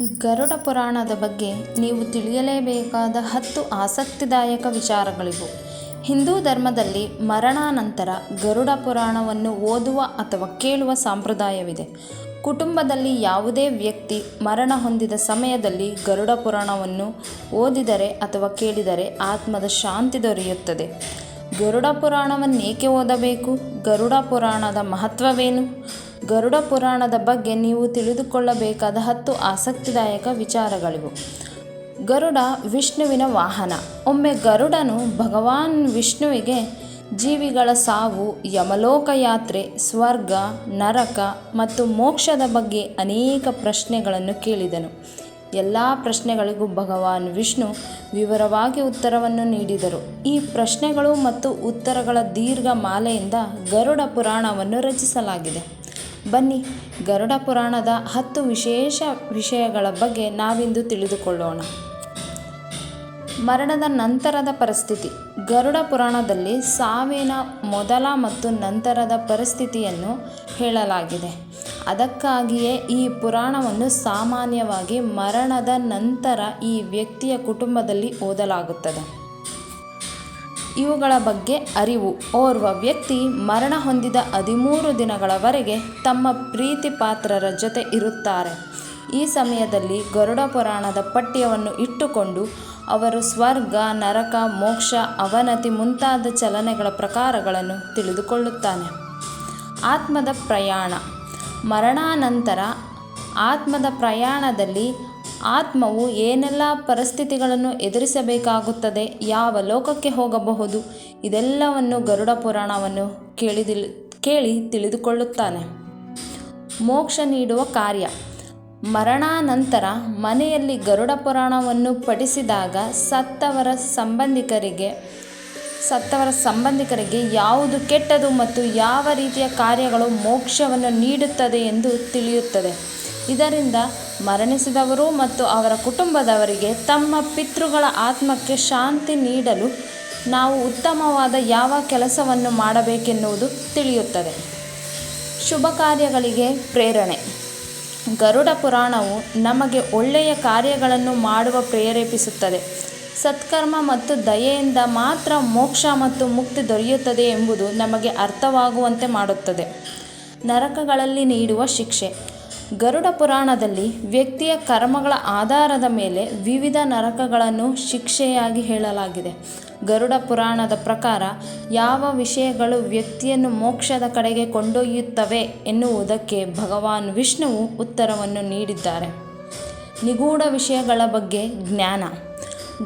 ಗರುಡ ಪುರಾಣದ ಬಗ್ಗೆ ನೀವು ತಿಳಿಯಲೇಬೇಕಾದ ಹತ್ತು ಆಸಕ್ತಿದಾಯಕ ವಿಚಾರಗಳಿವು. ಹಿಂದೂ ಧರ್ಮದಲ್ಲಿ ಮರಣಾನಂತರ ಗರುಡ ಪುರಾಣವನ್ನು ಓದುವ ಅಥವಾ ಕೇಳುವ ಸಂಪ್ರದಾಯವಿದೆ. ಕುಟುಂಬದಲ್ಲಿ ಯಾವುದೇ ವ್ಯಕ್ತಿ ಮರಣ ಹೊಂದಿದ ಸಮಯದಲ್ಲಿ ಗರುಡ ಪುರಾಣವನ್ನು ಓದಿದರೆ ಅಥವಾ ಕೇಳಿದರೆ ಆತ್ಮದ ಶಾಂತಿ ದೊರೆಯುತ್ತದೆ. ಗರುಡ ಪುರಾಣವನ್ನೇಕೆ ಓದಬೇಕು? ಗರುಡ ಪುರಾಣದ ಮಹತ್ವವೇನು? ಗರುಡ ಪುರಾಣದ ಬಗ್ಗೆ ನೀವು ತಿಳಿದುಕೊಳ್ಳಬೇಕಾದ ಹತ್ತು ಆಸಕ್ತಿದಾಯಕ ವಿಚಾರಗಳಿವು. ಗರುಡ ವಿಷ್ಣುವಿನ ವಾಹನ. ಒಮ್ಮೆ ಗರುಡನು ಭಗವಾನ್ ವಿಷ್ಣುವಿಗೆ ಜೀವಿಗಳ ಸಾವು ಯಮಲೋಕ ಯಾತ್ರೆ ಸ್ವರ್ಗ, ನರಕ ಮತ್ತು ಮೋಕ್ಷದ ಬಗ್ಗೆ ಅನೇಕ ಪ್ರಶ್ನೆಗಳನ್ನು ಕೇಳಿದನು. ಎಲ್ಲ ಪ್ರಶ್ನೆಗಳಿಗೂ ಭಗವಾನ್ ವಿಷ್ಣು ವಿವರವಾಗಿ ಉತ್ತರವನ್ನು ನೀಡಿದರು. ಈ ಪ್ರಶ್ನೆಗಳು ಮತ್ತು ಉತ್ತರಗಳ ದೀರ್ಘ ಮಾಲೆಯಿಂದ ಗರುಡ ಪುರಾಣವನ್ನು ರಚಿಸಲಾಗಿದೆ. ಬನ್ನಿ, ಗರುಡ ಪುರಾಣದ ಹತ್ತು ವಿಶೇಷ ವಿಷಯಗಳ ಬಗ್ಗೆ ನಾವಿಂದು ತಿಳಿದುಕೊಳ್ಳೋಣ. ಮರಣದ ನಂತರದ ಪರಿಸ್ಥಿತಿ. ಗರುಡ ಪುರಾಣದಲ್ಲಿ ಸಾವಿನ ಮೊದಲ ಮತ್ತು ನಂತರದ ಪರಿಸ್ಥಿತಿಯನ್ನು ಹೇಳಲಾಗಿದೆ. ಅದಕ್ಕಾಗಿಯೇ ಈ ಪುರಾಣವನ್ನು ಸಾಮಾನ್ಯವಾಗಿ ಮರಣದ ನಂತರ ಈ ವ್ಯಕ್ತಿಯ ಕುಟುಂಬದಲ್ಲಿ ಓದಲಾಗುತ್ತದೆ. ಇವುಗಳ ಬಗ್ಗೆ ಅರಿವು ಓರ್ವ ವ್ಯಕ್ತಿ ಮರಣ ಹೊಂದಿದ ಹದಿಮೂರು ದಿನಗಳವರೆಗೆ ತಮ್ಮ ಪ್ರೀತಿ ಪಾತ್ರರ ಜೊತೆ ಇರುತ್ತಾರೆ. ಈ ಸಮಯದಲ್ಲಿ ಗರುಡ ಪುರಾಣದ ಪಠ್ಯವನ್ನು ಇಟ್ಟುಕೊಂಡು ಅವರು ಸ್ವರ್ಗ, ನರಕ, ಮೋಕ್ಷ, ಅವನತಿ ಮುಂತಾದ ಚಲನೆಗಳ ಪ್ರಕಾರಗಳನ್ನು ತಿಳಿದುಕೊಳ್ಳುತ್ತಾನೆ. ಆತ್ಮದ ಪ್ರಯಾಣ ಮರಣಾನಂತರ ಆತ್ಮದ ಪ್ರಯಾಣದಲ್ಲಿ ಆತ್ಮವು ಏನೆಲ್ಲ ಪರಿಸ್ಥಿತಿಗಳನ್ನು ಎದುರಿಸಬೇಕಾಗುತ್ತದೆ, ಯಾವ ಲೋಕಕ್ಕೆ ಹೋಗಬಹುದು, ಇದೆಲ್ಲವನ್ನು ಗರುಡ ಪುರಾಣವನ್ನು ಕೇಳಿದ ಕೇಳಿ ತಿಳಿದುಕೊಳ್ಳುತ್ತಾನೆ. ಮೋಕ್ಷ ನೀಡುವ ಕಾರ್ಯ. ಮರಣಾನಂತರ ಮನೆಯಲ್ಲಿ ಗರುಡ ಪುರಾಣವನ್ನು ಪಠಿಸಿದಾಗ ಸತ್ತವರ ಸಂಬಂಧಿಕರಿಗೆ ಸತ್ತವರ ಸಂಬಂಧಿಕರಿಗೆ ಯಾವುದು ಕೆಟ್ಟದು ಮತ್ತು ಯಾವ ರೀತಿಯ ಕಾರ್ಯಗಳು ಮೋಕ್ಷವನ್ನು ನೀಡುತ್ತದೆ ಎಂದು ತಿಳಿಯುತ್ತದೆ. ಇದರಿಂದ ಮರಣಿಸಿದವರು ಮತ್ತು ಅವರ ಕುಟುಂಬದವರಿಗೆ ತಮ್ಮ ಪಿತೃಗಳ ಆತ್ಮಕ್ಕೆ ಶಾಂತಿ ನೀಡಲು ನಾವು ಉತ್ತಮವಾದ ಯಾವ ಕೆಲಸವನ್ನು ಮಾಡಬೇಕೆನ್ನುವುದು ತಿಳಿಯುತ್ತದೆ. ಶುಭ ಕಾರ್ಯಗಳಿಗೆ ಪ್ರೇರಣೆ. ಗರುಡ ಪುರಾಣವು ನಮಗೆ ಒಳ್ಳೆಯ ಕಾರ್ಯಗಳನ್ನು ಮಾಡುವ ಪ್ರೇರೇಪಿಸುತ್ತದೆ. ಸತ್ಕರ್ಮ ಮತ್ತು ದಯೆಯಿಂದ ಮಾತ್ರ ಮೋಕ್ಷ ಮತ್ತು ಮುಕ್ತಿ ದೊರೆಯುತ್ತದೆ ಎಂಬುದು ನಮಗೆ ಅರ್ಥವಾಗುವಂತೆ ಮಾಡುತ್ತದೆ. ನರಕಗಳಲ್ಲಿ ನೀಡುವ ಶಿಕ್ಷೆ. ಗರುಡ ಪುರಾಣದಲ್ಲಿ ವ್ಯಕ್ತಿಯ ಕರ್ಮಗಳ ಆಧಾರದ ಮೇಲೆ ವಿವಿಧ ನರಕಗಳನ್ನು ಶಿಕ್ಷೆಯಾಗಿ ಹೇಳಲಾಗಿದೆ. ಗರುಡ ಪುರಾಣದ ಪ್ರಕಾರ ಯಾವ ವಿಷಯಗಳು ವ್ಯಕ್ತಿಯನ್ನು ಮೋಕ್ಷದ ಕಡೆಗೆ ಕೊಂಡೊಯ್ಯುತ್ತವೆ ಎನ್ನುವುದಕ್ಕೆ ಭಗವಾನ್ ವಿಷ್ಣುವು ಉತ್ತರವನ್ನು ನೀಡಿದ್ದಾರೆ. ನಿಗೂಢ ವಿಷಯಗಳ ಬಗ್ಗೆ ಜ್ಞಾನ.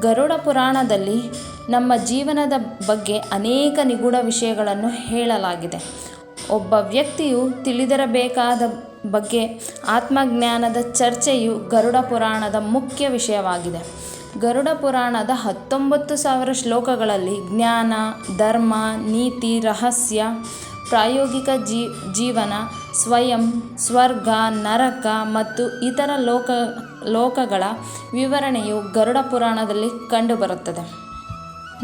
ಗರುಡ ಪುರಾಣದಲ್ಲಿ ನಮ್ಮ ಜೀವನದ ಬಗ್ಗೆ ಅನೇಕ ನಿಗೂಢ ವಿಷಯಗಳನ್ನು ಹೇಳಲಾಗಿದೆ. ಒಬ್ಬ ವ್ಯಕ್ತಿಯು ತಿಳಿದಿರಬೇಕಾದ ಬಗ್ಗೆ ಆತ್ಮಜ್ಞಾನದ ಚರ್ಚೆಯು ಗರುಡ ಪುರಾಣದ ಮುಖ್ಯ ವಿಷಯವಾಗಿದೆ. ಗರುಡ ಪುರಾಣದ ಹತ್ತೊಂಬತ್ತು ಸಾವಿರ ಶ್ಲೋಕಗಳಲ್ಲಿ ಜ್ಞಾನ, ಧರ್ಮ, ನೀತಿ, ರಹಸ್ಯ, ಪ್ರಾಯೋಗಿಕ ಜೀ, ಜೀವನ, ಸ್ವಯಂ, ಸ್ವರ್ಗ, ನರಕ ಮತ್ತು ಇತರ ಲೋಕ, ಲೋಕಗಳ ವಿವರಣೆಯು ಗರುಡ ಪುರಾಣದಲ್ಲಿ ಕಂಡುಬರುತ್ತದೆ.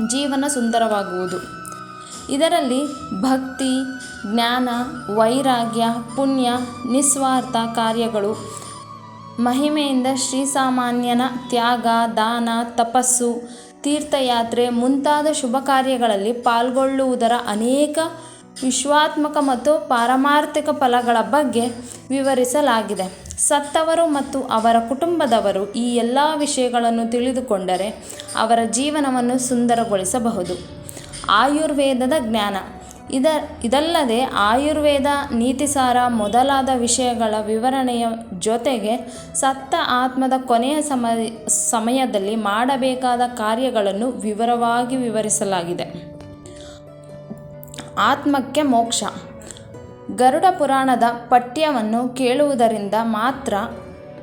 ಜೀವನ ಸುಂದರವಾಗುವುದು. ಇದರಲ್ಲಿ ಭಕ್ತಿ, ಜ್ಞಾನ, ವೈರಾಗ್ಯ, ಪುಣ್ಯ, ನಿಸ್ವಾರ್ಥ ಕಾರ್ಯಗಳು. ಮಹಿಮೆಯಿಂದ ಶ್ರೀಸಾಮಾನ್ಯನ ತ್ಯಾಗ, ದಾನ, ತಪಸ್ಸು, ತೀರ್ಥಯಾತ್ರೆ ಮುಂತಾದ ಶುಭ ಕಾರ್ಯಗಳಲ್ಲಿ ಪಾಲ್ಗೊಳ್ಳುವುದರ ಅನೇಕ ವಿಶ್ವಾತ್ಮಕ ಮತ್ತು ಪಾರಮಾರ್ಥಿಕ ಫಲಗಳ ಬಗ್ಗೆ ವಿವರಿಸಲಾಗಿದೆ. ಸತ್ತವರು ಮತ್ತು ಅವರ ಕುಟುಂಬದವರು ಈ ಎಲ್ಲ ವಿಷಯಗಳನ್ನು ತಿಳಿದುಕೊಂಡರೆ ಅವರ ಜೀವನವನ್ನು ಸುಂದರಗೊಳಿಸಬಹುದು. ಆಯುರ್ವೇದದ ಜ್ಞಾನ. ಇದ, ಇದಲ್ಲದೆ ಆಯುರ್ವೇದ ನೀತಿಸಾರ ಮೊದಲಾದ ವಿಷಯಗಳ ವಿವರಣೆಯ ಜೊತೆಗೆ ಸತ್ತ ಆತ್ಮದ ಕೊನೆಯ ಸಮಯ ಸಮಯದಲ್ಲಿ ಮಾಡಬೇಕಾದ ಕಾರ್ಯಗಳನ್ನು ವಿವರವಾಗಿ ವಿವರಿಸಲಾಗಿದೆ. ಆತ್ಮಕ್ಕೆ ಮೋಕ್ಷ. ಗರುಡ ಪುರಾಣದ ಪಠ್ಯವನ್ನು ಕೇಳುವುದರಿಂದ ಮಾತ್ರ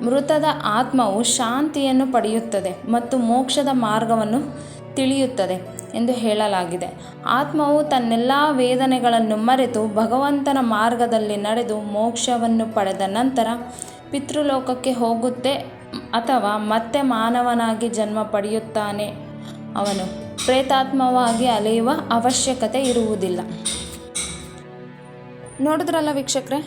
ಮೃತದ ಆತ್ಮವು ಶಾಂತಿಯನ್ನು ಪಡೆಯುತ್ತದೆ ಮತ್ತು ಮೋಕ್ಷದ ಮಾರ್ಗವನ್ನು ತಿಳಿಯುತ್ತದೆ ಎಂದು ಹೇಳಲಾಗಿದೆ. ಆತ್ಮವು ತನ್ನೆಲ್ಲ ವೇದನೆಗಳನ್ನು ಮರೆತು ಭಗವಂತನ ಮಾರ್ಗದಲ್ಲಿ ನಡೆದು ಮೋಕ್ಷವನ್ನು ಪಡೆದ ನಂತರ ಪಿತೃಲೋಕಕ್ಕೆ ಹೋಗುತ್ತೆ ಅಥವಾ ಮತ್ತೆ ಮಾನವನಾಗಿ ಜನ್ಮ ಪಡೆಯುತ್ತಾನೆ. ಅವನು ಪ್ರೇತಾತ್ಮವಾಗಿ ಅಲೆಯುವ ಅವಶ್ಯಕತೆ ಇರುವುದಿಲ್ಲ. ನೋಡಿದ್ರಲ್ಲ ವೀಕ್ಷಕರೇ?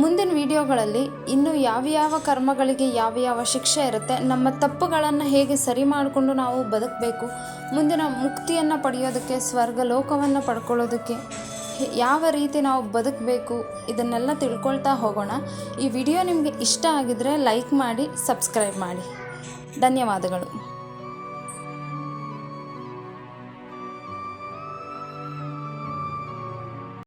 ಮುಂದಿನ ವಿಡಿಯೋಗಳಲ್ಲಿ ಇನ್ನು ಯಾವ ಯಾವ ಕರ್ಮಗಳಿಗೆ ಯಾವ ಯಾವ ಶಿಕ್ಷೆ ಇರುತ್ತೆ, ನಮ್ಮ ತಪ್ಪುಗಳನ್ನು ಹೇಗೆ ಸರಿ ಮಾಡಿಕೊಂಡು ನಾವು ಬದುಕಬೇಕು, ಮುಂದಿನ ಮುಕ್ತಿಯನ್ನು ಪಡೆಯೋದಕ್ಕೆ ಸ್ವರ್ಗ ಲೋಕವನ್ನು ಪಡ್ಕೊಳ್ಳೋದಕ್ಕೆ ಯಾವ ರೀತಿ ನಾವು ಬದುಕಬೇಕು ಇದನ್ನೆಲ್ಲ ತಿಳ್ಕೊಳ್ತಾ ಹೋಗೋಣ. ಈ ವಿಡಿಯೋ ನಿಮಗೆ ಇಷ್ಟ ಆಗಿದರೆ ಲೈಕ್ ಮಾಡಿ, ಸಬ್ಸ್ಕ್ರೈಬ್ ಮಾಡಿ. ಧನ್ಯವಾದಗಳು.